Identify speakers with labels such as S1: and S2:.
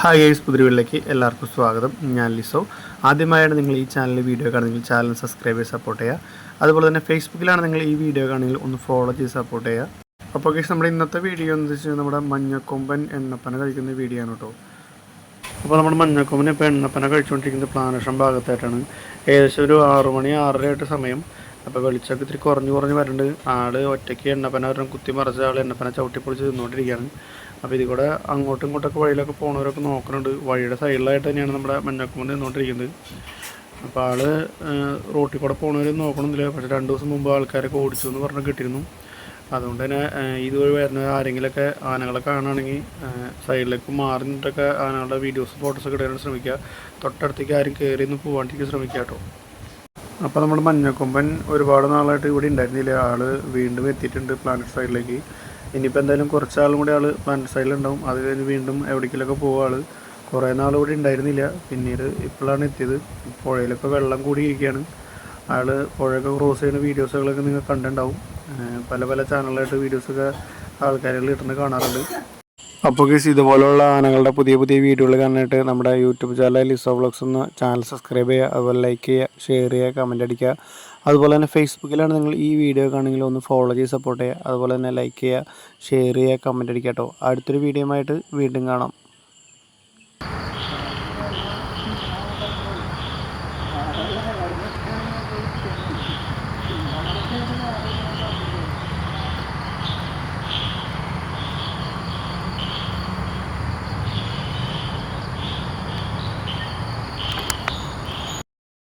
S1: Hi guys പുതിരിവിലേക്ക് എല്ലാവർക്കും സ്വാഗതം. ഞാൻ ലിസോ. ആദ്യമായാണ് നിങ്ങൾ ഈ ചാനൽ വീഡിയോ കാണുന്നെങ്കിൽ ചാനൽ സബ്സ്ക്രൈബ് ചെയ്ത് സപ്പോർട്ട് ചെയ്യുക. അതുപോലെ തന്നെ ഫേസ്ബുക്കിലാണ് നിങ്ങൾ ഈ വീഡിയോ കാണുന്നെങ്കിൽ ഒന്ന് ഫോളോ ചെയ്ത് സപ്പോർട്ട് ചെയ്യുക. അപ്പോൾ ഗൈസ് നമ്മുടെ ഇന്നത്തെ വീഡിയോ എന്ന് വെച്ചാൽ നമ്മുടെ മഞ്ഞക്കൊമ്പൻ എണ്ണപ്പന കഴിക്കുന്ന വീഡിയോ ആണ് കേട്ടോ. അപ്പോൾ നമ്മുടെ മഞ്ഞക്കൊമ്പൻ ഇപ്പോൾ എണ്ണപ്പന കഴിച്ചുകൊണ്ടിരിക്കുന്ന പ്ലാനേഷൻ ഭാഗത്തായിട്ടാണ്. ഏകദേശം ഒരു ആറു മണി ആറര ആയിട്ട് സമയം. അപ്പോൾ വെളിച്ചൊക്കെ ഇത്തിരി കുറഞ്ഞു കുറഞ്ഞ് വരുന്നുണ്ട്. ആൾ ഒറ്റയ്ക്ക് എണ്ണപ്പന ഒരെണ്ണം കുത്തി മറിച്ച ആൾ എണ്ണപ്പന ചവിട്ടിപ്പൊളിച്ച് തിന്നുകൊണ്ടിരിക്കുകയാണ്. അപ്പോൾ ഇതിൽ കൂടെ അങ്ങോട്ടും ഇങ്ങോട്ടൊക്കെ വഴിയിലൊക്കെ പോണവരൊക്കെ നോക്കുന്നുണ്ട്. വഴിയുടെ സൈഡിലായിട്ട് തന്നെയാണ് നമ്മുടെ മഞ്ഞക്കുമ്പോൾ നിന്നുകൊണ്ടിരിക്കുന്നത്. അപ്പോൾ ആൾ റോട്ടിൽ കൂടെ പോണവർ നോക്കണമെന്നില്ല പക്ഷേ രണ്ട് ദിവസം മുമ്പ് ആൾക്കാരൊക്കെ ഓടിച്ചു എന്ന് പറഞ്ഞ് കിട്ടിയിരുന്നു. അതുകൊണ്ട് തന്നെ ഇതുവഴി വരുന്ന ആരെങ്കിലുമൊക്കെ ആനകളെ കാണുകയാണെങ്കിൽ സൈഡിലേക്ക് മാറി നിന്നിട്ടൊക്കെ ആനകളുടെ വീഡിയോസ് ഫോട്ടോസൊക്കെ ഇടാൻ ശ്രമിക്കുക. തൊട്ടടുത്തേക്ക് ആരും കയറി ഒന്ന് പോകാണ്ടിരിക്കാൻ ശ്രമിക്കുക കേട്ടോ. അപ്പോൾ നമ്മുടെ മഞ്ഞക്കൊമ്പൻ ഒരുപാട് നാളായിട്ട് ഇവിടെ ഉണ്ടായിരുന്നില്ല. ആൾ വീണ്ടും എത്തിയിട്ടുണ്ട് പ്ലാനറ്റ് സൈഡിലേക്ക് ഇനിയിപ്പോൾ എന്തായാലും കുറച്ചാളും കൂടി ആൾ പ്ലാനറ്റ് സൈഡിലുണ്ടാവും അത് കഴിഞ്ഞ് വീണ്ടും എവിടേക്കിലൊക്കെ പോകും ആൾ കുറേ നാൾ ഇവിടെ ഉണ്ടായിരുന്നില്ല. പിന്നീട് ഇപ്പോഴാണ് എത്തിയത്. പുഴയിലൊക്കെ വെള്ളം കൂടിയിരിക്കുകയാണ്. ആൾ പുഴയൊക്കെ ക്രോസ് ചെയ്യുന്ന വീഡിയോസുകളൊക്കെ നിങ്ങൾ കണ്ടുണ്ടാവും പല പല ചാനലായിട്ട് വീഡിയോസൊക്കെ ആൾക്കാരുകൾ ഇട്ടുന്നത് കാണാറുണ്ട്. അപ്പോൾ കേസ് ഇതുപോലുള്ള ആനകളുടെ പുതിയ പുതിയ വീഡിയോകൾ കണ്ടിട്ട് നമ്മുടെ യൂട്യൂബ് ചാനൽ ലിസോ വ്ളോഗ്സ് ഒന്ന് ചാനൽ സബ്സ്ക്രൈബ് ചെയ്യുക അതുപോലെ ലൈക്ക് ചെയ്യുക ഷെയർ ചെയ്യുക കമന്റ് അടിക്കുക. അതുപോലെ തന്നെ ഫേസ്ബുക്കിലാണ് നിങ്ങൾ ഈ വീഡിയോ കാണുമെങ്കിൽ ഒന്ന് ഫോളോ ചെയ്ത് സപ്പോർട്ട് ചെയ്യുക. അതുപോലെ തന്നെ ലൈക്ക് ചെയ്യുക ഷെയർ ചെയ്യുക കമന്റ് അടിക്കുക കേട്ടോ. അടുത്തൊരു വീഡിയോ ആയിട്ട് വീണ്ടും കാണാം.